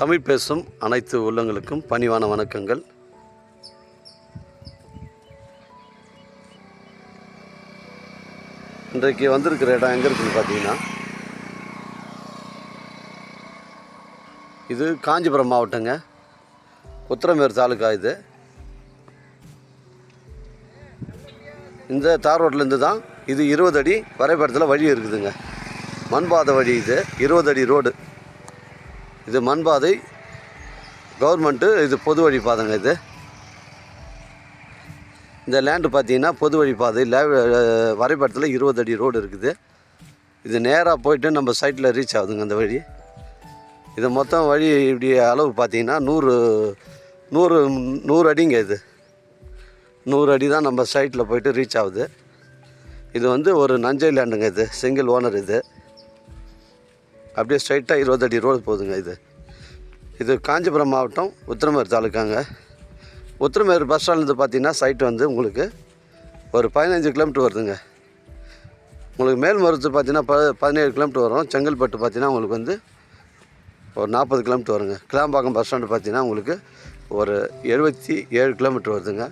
தமிழ் பேசும் அனைத்து உள்ளங்களுக்கும் பணிவான வணக்கங்கள். இன்றைக்கு வந்திருக்கிற இடம் எங்கே இருக்குன்னு பார்த்தீங்கன்னா இது காஞ்சிபுரம் மாவட்டங்க. உத்தரமேர் தாலுக்கா இது. இந்த தார் ரோட்லேருந்து தான் இது இருபது அடி வரைபடத்தில் வழி இருக்குதுங்க. மண்பாதை வழி இது இருபது அடி ரோடு. இது மண்பாதை. கவர்மெண்ட்டு இது பொது வழி பாதைங்க இது. இந்த லேண்டு பார்த்தீங்கன்னா பொது வழி பாதை லே வரைபடத்தில் இருபது அடி ரோடு இருக்குது. இது நேராக போயிட்டு நம்ம சைட்டில் ரீச் ஆகுதுங்க அந்த வழி. இது மொத்தம் வழி இப்படி அளவு பார்த்தீங்கன்னா நூறு நூறு நூறு அடிங்க இது. நூறு அடி தான் நம்ம சைட்டில் போயிட்டு ரீச் ஆகுது. இது வந்து ஒரு நஞ்சை லேண்டுங்க இது. சிங்கிள் ஓனர் இது. அப்படியே ஸ்ட்ரைட்டாக இருபது அடி ரோடு போகுதுங்க இது. இது காஞ்சிபுரம் மாவட்டம் உத்திரமேர் தாலுக்காங்க. உத்திரமேர் பஸ் ஸ்டாண்ட்லேருந்து பார்த்தீங்கன்னா சைட் வந்து உங்களுக்கு ஒரு பதினஞ்சு கிலோமீட்டர் வருதுங்க. உங்களுக்கு மேல்மருத்து பார்த்தீங்கன்னா ப பதினேழு கிலோமீட்டர் வரும். செங்கல்பட்டு பார்த்தீங்கன்னா உங்களுக்கு வந்து ஒரு நாற்பது கிலோமீட்டர் வருங்க. கிளாம்பாக்கம் பஸ் ஸ்டாண்டு பார்த்தீங்கன்னா உங்களுக்கு ஒரு எழுபத்தி ஏழு கிலோமீட்டர் வருதுங்க.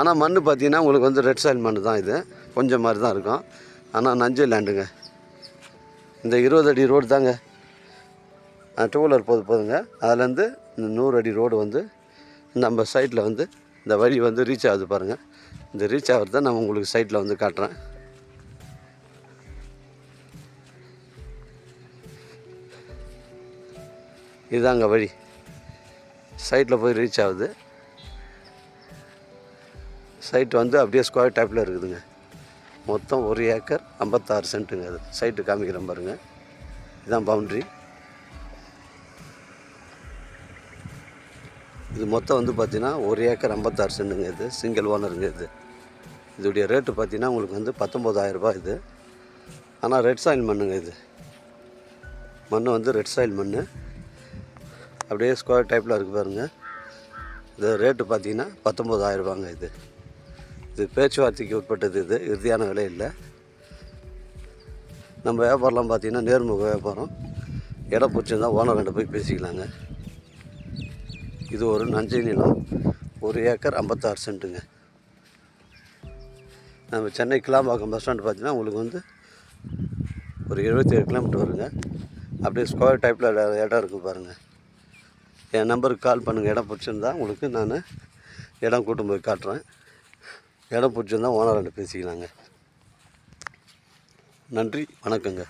ஆனால் மண் பார்த்தீங்கன்னா உங்களுக்கு வந்து ரெட் சாயில் மண் தான் இது. கொஞ்சம் மாதிரி தான் இருக்கும். ஆனால் நஞ்சை லேண்டுங்க இந்த இருபது அடி ரோடு தாங்க. டூ வீலர் போது போதுங்க. அதுலேருந்து இந்த நூறு அடி ரோடு வந்து நம்ம சைட்டில் வந்து இந்த வழி வந்து ரீச் ஆகுது பாருங்கள் இந்த ரீச் ஆகிறத நான் உங்களுக்கு சைட்டில் வந்து காட்டுறேன். இதுதாங்க வழி. சைட்டில் போய் ரீச் ஆகுது. சைட் வந்து அப்படியே ஸ்கொயர் டைப்பில் இருக்குதுங்க. மொத்தம் ஒரு ஏக்கர் ஐம்பத்தாறு சென்ட்டுங்க அது. சைட்டு காமிக்கிறேன் பாருங்கள் இதுதான் பவுண்ட்ரி. இது மொத்தம் வந்து பார்த்தீங்கன்னா ஒரு ஏக்கர் ஐம்பத்தாறு சென்ட்டுங்க இது சிங்கிள் ஓனருங்க இது. இதோடைய ரேட்டு பார்த்தீங்கன்னா உங்களுக்கு வந்து பத்தொம்போதாயிரரூபா இது. ஆனால் ரெட் சாயில் மண்ணுங்க இது. மண் வந்து ரெட் சாயில் மண் அப்படியே ஸ்கொயர் டைப்பில் இருக்குது பாருங்க. இது ரேட்டு பார்த்தீங்கன்னா 19000 ரூபாங்க இது. இது பேச்சுவார்த்தைக்கு உட்பட்டது இது. இறுதியான விலை இல்லை. நம்ம வியாபாரம்லாம் பார்த்தீங்கன்னா நேர்முக வியாபாரம். இடம் பிடிச்சிருந்தா ஓனர்கிட்ட போய் பேசிக்கலாங்க. இது ஒரு நஞ்சை நிலம். ஒரு ஏக்கர் ஐம்பத்தாறு சென்ட்டுங்க. நம்ம சென்னை கிளாம்பாக்கம் பஸ் ஸ்டாண்டு பார்த்தீங்கன்னா உங்களுக்கு வந்து ஒரு எழுபத்தேழு கிலோமீட்டர் வருங்க. அப்படியே ஸ்கொயர் டைப்பில் இடம் இருக்குது பாருங்கள் என் நம்பருக்கு கால் பண்ணுங்கள் இடம் பிடிச்சிருந்தா உங்களுக்கு நான் இடம் கூட்டும் போய் காட்டுறேன். இடம் பிடிச்சிருந்தா ஓனர்கிட்ட பேசிக்கலாங்க. நன்றி வணக்கங்க.